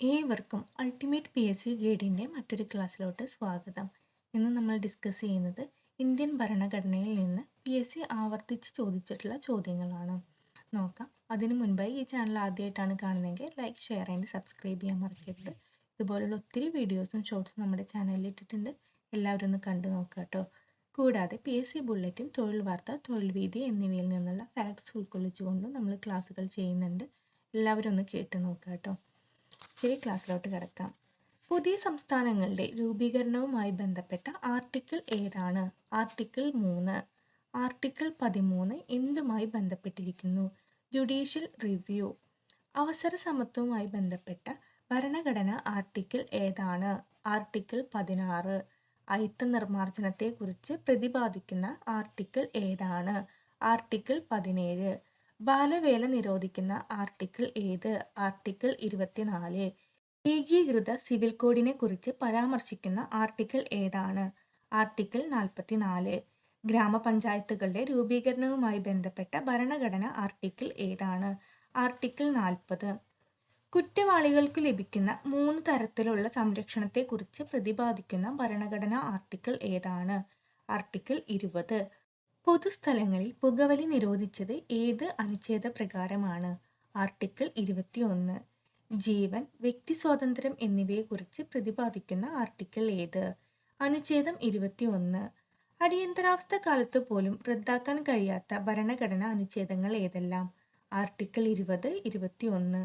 ഏവർക്കും ultimate P S C ഗൈഡിന്റെ മറ്റൊരു ക്ലാസ്സിലോട്ട് സ്വാഗതം. ഇന്ന് നമ്മൾ ഡിസ്കസ് ചെയ്യുന്നത് ഇന്ത്യൻ ഭരണഘടനയിൽ നിന്ന് പി എസ് സി ആവർത്തിച്ച് ചോദിച്ചിട്ടുള്ള ചോദ്യങ്ങളാണ്. നോക്കാം. അതിനു മുൻപായി ഈ ചാനൽ ആദ്യമായിട്ടാണ് കാണുന്നതെങ്കിൽ ലൈക്ക് ഷെയർ ആൻഡ് സബ്സ്ക്രൈബ് ചെയ്യാൻ മറക്കരുത്. ഇതുപോലുള്ള ഒത്തിരി വീഡിയോസും ഷോർട്സും നമ്മുടെ ചാനലിൽ ഇട്ടിട്ടുണ്ട്. എല്ലാവരും ഒന്ന് കണ്ടു നോക്കുക കേട്ടോ. കൂടാതെ പി എസ് സി ബുള്ളറ്റിൻ തൊഴിൽ വാർത്ത തൊഴിൽ വീതി എന്നിവയിൽ നിന്നുള്ള ഫാക്ട്സ് ഉൾക്കൊള്ളിച്ചുകൊണ്ടും നമ്മൾ ക്ലാസ്സുകൾ ചെയ്യുന്നുണ്ട്. എല്ലാവരും ഒന്ന് കേട്ട് നോക്കുക കേട്ടോ. ശരി ക്ലാസ്സിലോട്ട് കിടക്കാം. പുതിയ സംസ്ഥാനങ്ങളുടെ രൂപീകരണവുമായി ബന്ധപ്പെട്ട ആർട്ടിക്കിൾ ഏതാണ്? ആർട്ടിക്കിൾ മൂന്ന്. ആർട്ടിക്കിൾ പതിമൂന്ന് എന്തുമായി ബന്ധപ്പെട്ടിരിക്കുന്നു? Judicial review. അവസര സമത്വവുമായി ബന്ധപ്പെട്ട ഭരണഘടന ആർട്ടിക്കിൾ ഏതാണ്? ആർട്ടിക്കിൾ പതിനാറ്. അയിത്ത നിർമ്മാർജനത്തെക്കുറിച്ച് പ്രതിപാദിക്കുന്ന ആർട്ടിക്കിൾ ഏതാണ്? ആർട്ടിക്കിൾ പതിനേഴ്. ബാലവേല നിരോധിക്കുന്ന ആർട്ടിക്കിൾ ഏത്? ആർട്ടിക്കിൾ ഇരുപത്തിനാല്. ഏകീകൃത സിവിൽ കോഡിനെ കുറിച്ച് പരാമർശിക്കുന്ന ആർട്ടിക്കിൾ ഏതാണ്? ആർട്ടിക്കിൾ നാൽപ്പത്തിനാല് ഗ്രാമപഞ്ചായത്തുകളുടെ രൂപീകരണവുമായി ബന്ധപ്പെട്ട ഭരണഘടന ആർട്ടിക്കിൾ ഏതാണ്? ആർട്ടിക്കിൾ നാൽപ്പത് കുറ്റവാളികൾക്ക് ലഭിക്കുന്ന മൂന്ന് തരത്തിലുള്ള സംരക്ഷണത്തെക്കുറിച്ച് പ്രതിപാദിക്കുന്ന ഭരണഘടന ആർട്ടിക്കിൾ ഏതാണ്? ആർട്ടിക്കിൾ ഇരുപത്. പൊതുസ്ഥലങ്ങളിൽ പുകവലി നിരോധിച്ചത് ഏത് അനുച്ഛേദ പ്രകാരമാണ്? ആർട്ടിക്കിൾ ഇരുപത്തിയൊന്ന്. ജീവൻ വ്യക്തി സ്വാതന്ത്ര്യം എന്നിവയെക്കുറിച്ച് പ്രതിപാദിക്കുന്ന ആർട്ടിക്കിൾ ഏത്? അനുച്ഛേദം ഇരുപത്തിയൊന്ന്. അടിയന്തരാവസ്ഥ കാലത്ത് പോലും റദ്ദാക്കാൻ കഴിയാത്ത ഭരണഘടന അനുച്ഛേദങ്ങൾ ഏതെല്ലാം? ആർട്ടിക്കിൾ ഇരുപത് ഇരുപത്തിയൊന്ന്.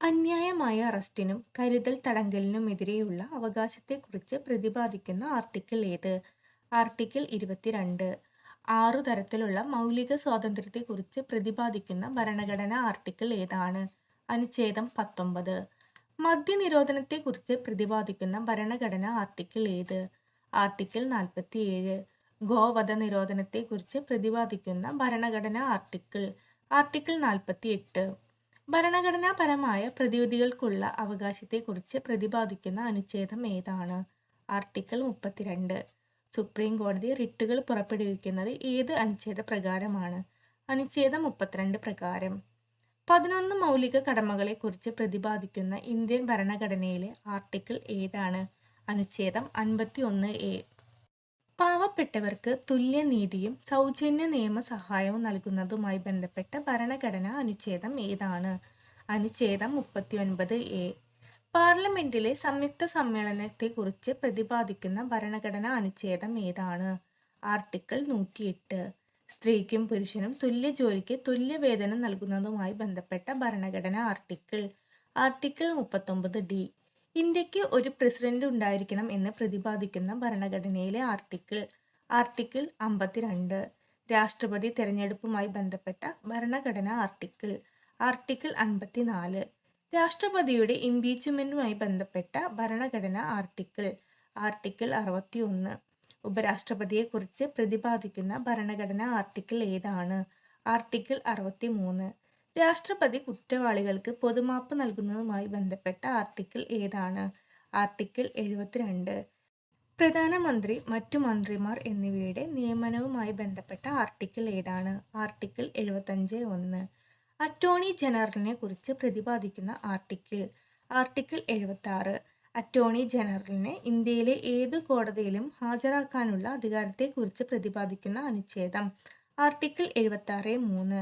അന്യായമായ അറസ്റ്റിനും കരുതൽ തടങ്കലിനുമെതിരെയുള്ള അവകാശത്തെക്കുറിച്ച് പ്രതിപാദിക്കുന്ന ആർട്ടിക്കിൾ ഏത്? ആർട്ടിക്കിൾ ഇരുപത്തിരണ്ട്. ആറു തരത്തിലുള്ള മൗലിക സ്വാതന്ത്ര്യത്തെക്കുറിച്ച് പ്രതിപാദിക്കുന്ന ഭരണഘടനാ ആർട്ടിക്കിൾ ഏതാണ്? അനുച്ഛേദം പത്തൊമ്പത്. മദ്യനിരോധനത്തെക്കുറിച്ച് പ്രതിപാദിക്കുന്ന ഭരണഘടനാ ആർട്ടിക്കിൾ ഏത്? ആർട്ടിക്കിൾ നാൽപ്പത്തിയേഴ് ഗോവധ നിരോധനത്തെക്കുറിച്ച് പ്രതിപാദിക്കുന്ന ഭരണഘടനാ ആർട്ടിക്കിൾ. ആർട്ടിക്കിൾ നാൽപ്പത്തിയെട്ട് ഭരണഘടനാപരമായ പ്രതിവിധികൾക്കുള്ള അവകാശത്തെക്കുറിച്ച് പ്രതിപാദിക്കുന്ന അനുച്ഛേദം ഏതാണ്? ആർട്ടിക്കിൾ മുപ്പത്തിരണ്ട്. സുപ്രീം കോടതി റിട്ടുകൾ പുറപ്പെടുവിക്കുന്നത് ഏത് അനുച്ഛേദ പ്രകാരമാണ്? അനുച്ഛേദം മുപ്പത്തിരണ്ട് പ്രകാരം. പതിനൊന്ന് മൗലിക കടമകളെക്കുറിച്ച് പ്രതിപാദിക്കുന്ന ഇന്ത്യൻ ഭരണഘടനയിലെ ആർട്ടിക്കിൾ ഏതാണ്? അനുച്ഛേദം അൻപത്തി ഒന്ന് എ. പാവപ്പെട്ടവർക്ക് തുല്യനീതിയും സൗജന്യ നിയമ സഹായവും നൽകുന്നതുമായി ബന്ധപ്പെട്ട ഭരണഘടന അനുച്ഛേദം ഏതാണ്? അനുച്ഛേദം മുപ്പത്തി ഒൻപത് എ. പാർലമെന്റിലെ സംയുക്ത സമ്മേളനത്തെക്കുറിച്ച് പ്രതിപാദിക്കുന്ന ഭരണഘടനാ അനുച്ഛേദം ഏതാണ്? ആർട്ടിക്കിൾ നൂറ്റിയെട്ട്. സ്ത്രീക്കും പുരുഷനും തുല്യ ജോലിക്ക് തുല്യ വേതനം നൽകുന്നതുമായി ബന്ധപ്പെട്ട ഭരണഘടനാ ആർട്ടിക്കിൾ. ആർട്ടിക്കിൾ മുപ്പത്തൊമ്പത് ഡി. ഇന്ത്യയ്ക്ക് ഒരു പ്രസിഡന്റ് ഉണ്ടായിരിക്കണം എന്ന് പ്രതിപാദിക്കുന്ന ഭരണഘടനയിലെ ആർട്ടിക്കിൾ. ആർട്ടിക്കിൾ അമ്പത്തിരണ്ട്. രാഷ്ട്രപതി തെരഞ്ഞെടുപ്പുമായി ബന്ധപ്പെട്ട ഭരണഘടനാ ആർട്ടിക്കിൾ. ആർട്ടിക്കിൾ അൻപത്തിനാല്. രാഷ്ട്രപതിയുടെ ഇംപീച്ച്മെന്റുമായി ബന്ധപ്പെട്ട ഭരണഘടന ആർട്ടിക്കിൾ ആർട്ടിക്കിൾ അറുപത്തി ഒന്ന് ഉപരാഷ്ട്രപതിയെക്കുറിച്ച് പ്രതിപാദിക്കുന്ന ഭരണഘടനാ ആർട്ടിക്കിൾ ഏതാണ്? ആർട്ടിക്കിൾ അറുപത്തി മൂന്ന് രാഷ്ട്രപതി കുറ്റവാളികൾക്ക് പൊതുമാപ്പ് നൽകുന്നതുമായി ബന്ധപ്പെട്ട ആർട്ടിക്കിൾ ഏതാണ്? ആർട്ടിക്കിൾ എഴുപത്തിരണ്ട്. പ്രധാനമന്ത്രി മറ്റു മന്ത്രിമാർ എന്നിവയുടെ നിയമനവുമായി ബന്ധപ്പെട്ട ആർട്ടിക്കിൾ ഏതാണ്? ആർട്ടിക്കിൾ എഴുപത്തഞ്ച് ഒന്ന്. അറ്റോർണി ജനറലിനെ കുറിച്ച് പ്രതിപാദിക്കുന്ന ആർട്ടിക്കിൾ ആർട്ടിക്കിൾ എഴുപത്തി അറ്റോർണി ജനറലിനെ ഇന്ത്യയിലെ ഏത് കോടതിയിലും ഹാജരാക്കാനുള്ള അധികാരത്തെക്കുറിച്ച് പ്രതിപാദിക്കുന്ന അനുച്ഛേദം. ആർട്ടിക്കിൾ എഴുപത്തി മൂന്ന്.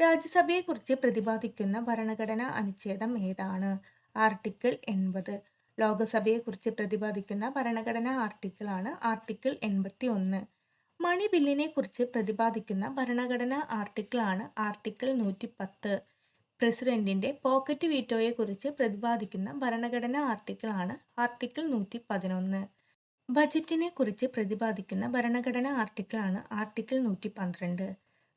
രാജ്യസഭയെക്കുറിച്ച് പ്രതിപാദിക്കുന്ന ഭരണഘടനാ അനുച്ഛേദം ഏതാണ്? ആർട്ടിക്കിൾ എൺപത്. ലോകസഭയെക്കുറിച്ച് പ്രതിപാദിക്കുന്ന ഭരണഘടനാ ആർട്ടിക്കിളാണ് ആർട്ടിക്കിൾ എൺപത്തി ഒന്ന് മണി ബില്ലിനെ കുറിച്ച് പ്രതിപാദിക്കുന്ന ഭരണഘടനാ ആർട്ടിക്കിളാണ് ആർട്ടിക്കിൾ നൂറ്റി പത്ത് പ്രസിഡന്റിന്റെ പോക്കറ്റ് വീറ്റോയെ കുറിച്ച് പ്രതിപാദിക്കുന്ന ഭരണഘടനാ ആർട്ടിക്കിളാണ് ആർട്ടിക്കിൾ നൂറ്റി പതിനൊന്ന് ബജറ്റിനെ കുറിച്ച് പ്രതിപാദിക്കുന്ന ഭരണഘടനാ ആർട്ടിക്കിളാണ് ആർട്ടിക്കിൾ നൂറ്റി പന്ത്രണ്ട്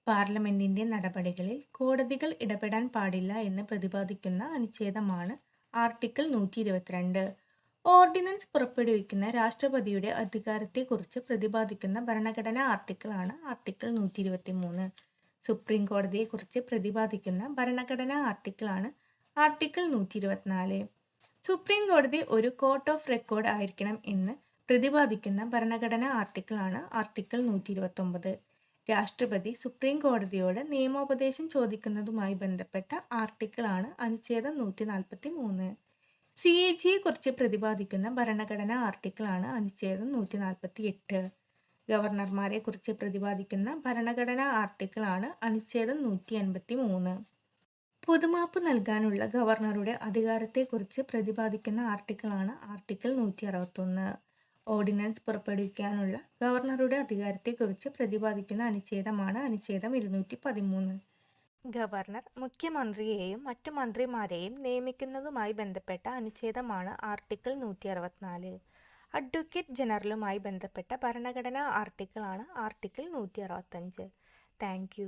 പാർലമെന്റിന്റെ നടപടികളിൽ കോടതികൾ ഇടപെടാൻ പാടില്ല എന്ന് പ്രതിപാദിക്കുന്ന അനുച്ഛേദമാണ് ആർട്ടിക്കിൾ നൂറ്റി ഇരുപത്തിരണ്ട് ഓർഡിനൻസ് പുറപ്പെടുവിക്കുന്ന രാഷ്ട്രപതിയുടെ അധികാരത്തെക്കുറിച്ച് പ്രതിപാദിക്കുന്ന ഭരണഘടനാ ആർട്ടിക്കിളാണ് ആർട്ടിക്കിൾ നൂറ്റി ഇരുപത്തി മൂന്ന് സുപ്രീം കോടതിയെക്കുറിച്ച് പ്രതിപാദിക്കുന്ന ഭരണഘടനാ ആർട്ടിക്കിളാണ് ആർട്ടിക്കിൾ നൂറ്റി ഇരുപത്തിനാല് സുപ്രീം കോടതി ഒരു കോർട്ട് ഓഫ് റെക്കോർഡ് ആയിരിക്കണം എന്ന് പ്രതിപാദിക്കുന്ന ഭരണഘടനാ ആർട്ടിക്കിളാണ് ആർട്ടിക്കിൾ നൂറ്റി ഇരുപത്തൊമ്പത് രാഷ്ട്രപതി സുപ്രീം കോടതിയോട് നിയമോപദേശം ചോദിക്കുന്നതുമായി ബന്ധപ്പെട്ട ആർട്ടിക്കിളാണ് അനുച്ഛേദം നൂറ്റി നാൽപ്പത്തി മൂന്ന് സി എ ജിയെ കുറിച്ച് പ്രതിപാദിക്കുന്ന ഭരണഘടനാ ആർട്ടിക്കിളാണ് അനുച്ഛേദം നൂറ്റി നാൽപ്പത്തി എട്ട് ഗവർണർമാരെ കുറിച്ച് പ്രതിപാദിക്കുന്ന ഭരണഘടനാ ആർട്ടിക്കിളാണ് അനുച്ഛേദം നൂറ്റി അൻപത്തി മൂന്ന് പൊതുമാപ്പ് നൽകാനുള്ള ഗവർണറുടെ അധികാരത്തെക്കുറിച്ച് പ്രതിപാദിക്കുന്ന ആർട്ടിക്കിളാണ് ആർട്ടിക്കിൾ നൂറ്റി അറുപത്തൊന്ന് ഓർഡിനൻസ് പുറപ്പെടുവിക്കാനുള്ള ഗവർണറുടെ അധികാരത്തെക്കുറിച്ച് പ്രതിപാദിക്കുന്ന അനുച്ഛേദമാണ് അനുച്ഛേദം ഇരുന്നൂറ്റി പതിമൂന്ന് ഗവർണർ മുഖ്യമന്ത്രിയെയും മറ്റു മന്ത്രിമാരെയും നിയമിക്കുന്നതുമായി ബന്ധപ്പെട്ട അനുച്ഛേദമാണ് ആർട്ടിക്കിൾ നൂറ്റി അറുപത്തിനാല് അഡ്വക്കേറ്റ് ജനറലുമായി ബന്ധപ്പെട്ട ഭരണഘടനാ ആർട്ടിക്കിളാണ് ആർട്ടിക്കിൾ നൂറ്റി അറുപത്തഞ്ച് താങ്ക്